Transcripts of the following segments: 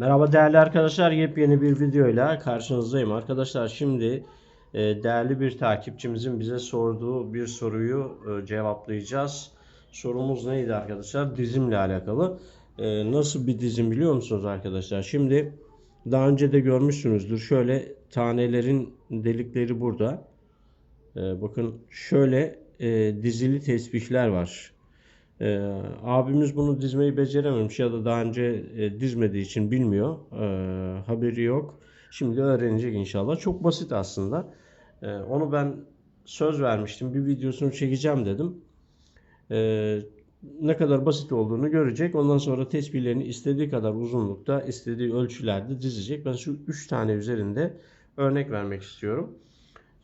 Merhaba değerli arkadaşlar. Yepyeni bir videoyla karşınızdayım. Arkadaşlar şimdi e, değerli bir takipçimizin bize sorduğu bir soruyu e, cevaplayacağız. Sorumuz neydi arkadaşlar? Dizimle alakalı. E, Nasıl bir dizim biliyor musunuz arkadaşlar? Şimdi daha önce de görmüşsünüzdür. Şöyle tanelerin delikleri burada. Bakın şöyle dizili tesbihler var. Ee, abimiz bunu dizmeyi becerememiş ya da daha önce e, dizmediği için bilmiyor. Ee, haberi yok. Şimdi öğrenecek inşallah. Çok basit aslında. Ee, onu ben söz vermiştim. Bir videosunu çekeceğim dedim. Ee, ne kadar basit olduğunu görecek. Ondan sonra tesbihlerini istediği kadar uzunlukta, istediği ölçülerde dizecek. Ben şu 3 tane üzerinde örnek vermek istiyorum.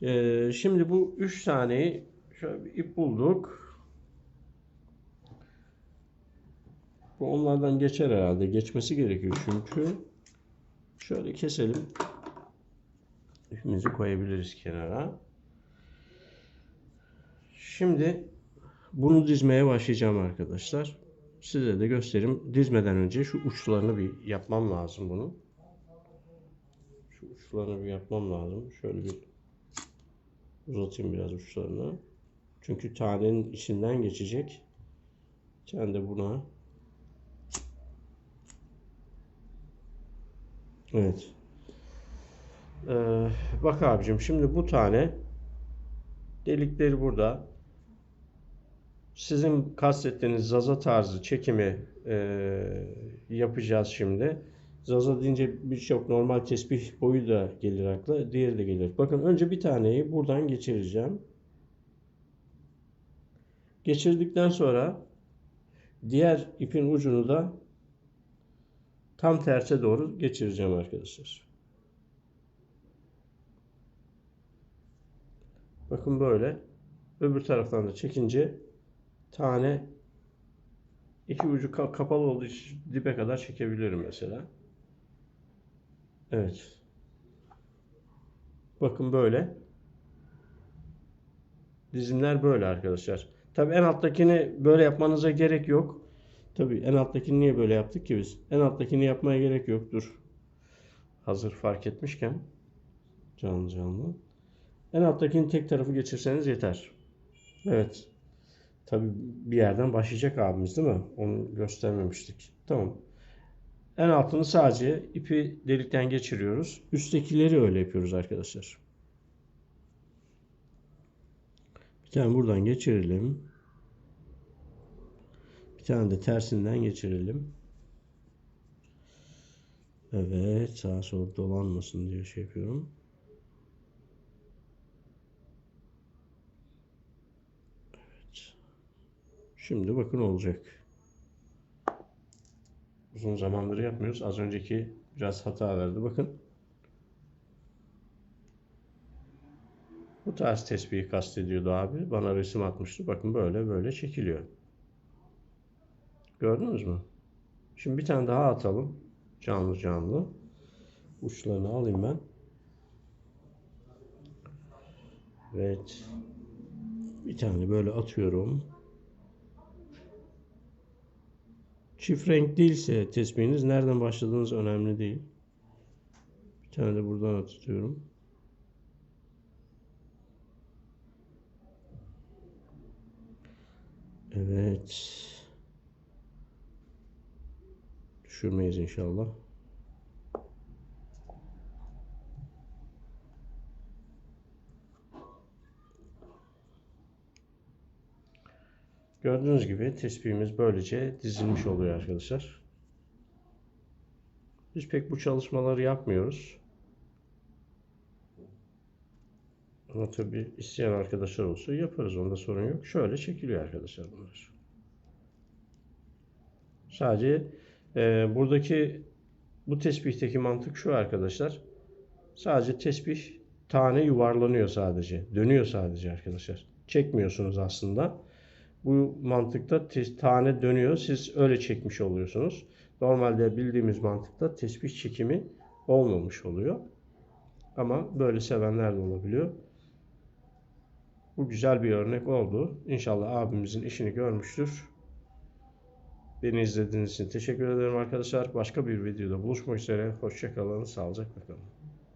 Ee, şimdi bu 3 taneyi şöyle bir ip bulduk. Bu onlardan geçer herhalde. Geçmesi gerekiyor çünkü. Şöyle keselim. İpimizi koyabiliriz kenara. Şimdi bunu dizmeye başlayacağım arkadaşlar. Size de göstereyim. Dizmeden önce şu uçlarını bir yapmam lazım bunu. Şu uçlarını bir yapmam lazım. Şöyle bir uzatayım biraz uçlarını. Çünkü tanenin içinden geçecek. Sen de buna Evet. Ee, bak abicim şimdi bu tane delikleri burada. Sizin kastettiğiniz zaza tarzı çekimi e, yapacağız şimdi. Zaza deyince birçok normal tesbih boyu da gelir akla. Diğeri de gelir. Bakın önce bir taneyi buradan geçireceğim. Geçirdikten sonra diğer ipin ucunu da tam terse doğru geçireceğim arkadaşlar. Bakın böyle. Öbür taraftan da çekince tane iki ucu kapalı olduğu için dibe kadar çekebilirim mesela. Evet. Bakın böyle. Dizimler böyle arkadaşlar. Tabi en alttakini böyle yapmanıza gerek yok. Tabii en alttakini niye böyle yaptık ki biz? En alttakini yapmaya gerek yok. Dur. Hazır fark etmişken canlı canlı. En alttakini tek tarafı geçirseniz yeter. Evet. Tabii bir yerden başlayacak abimiz değil mi? Onu göstermemiştik. Tamam. En altını sadece ipi delikten geçiriyoruz. Üsttekileri öyle yapıyoruz arkadaşlar. Bir tane buradan geçirelim. Tane de tersinden geçirelim. Evet, sağa sola dolanmasın diye şey yapıyorum. Evet. Şimdi bakın olacak. Uzun zamandır yapmıyoruz. Az önceki biraz hata verdi. Bakın. Bu tarz tespihi kastediyordu abi. Bana resim atmıştı. Bakın böyle böyle çekiliyor. Gördünüz mü? Şimdi bir tane daha atalım. Canlı canlı. Uçlarını alayım ben. Evet. Bir tane böyle atıyorum. Çift renk değilse tesbihiniz nereden başladığınız önemli değil. Bir tane de buradan atıyorum. Evet. Düşürmeyiz inşallah. Gördüğünüz gibi tesbihimiz böylece dizilmiş oluyor arkadaşlar. Biz pek bu çalışmaları yapmıyoruz. Ama tabi isteyen arkadaşlar olsa yaparız. Onda sorun yok. Şöyle çekiliyor arkadaşlar bunlar. Sadece e, buradaki bu tesbihteki mantık şu arkadaşlar. Sadece tesbih tane yuvarlanıyor sadece. Dönüyor sadece arkadaşlar. Çekmiyorsunuz aslında. Bu mantıkta tane dönüyor. Siz öyle çekmiş oluyorsunuz. Normalde bildiğimiz mantıkta tesbih çekimi olmamış oluyor. Ama böyle sevenler de olabiliyor. Bu güzel bir örnek oldu. İnşallah abimizin işini görmüştür. Beni izlediğiniz için teşekkür ederim arkadaşlar. Başka bir videoda buluşmak üzere. Hoşçakalın. Sağlıcakla kalın.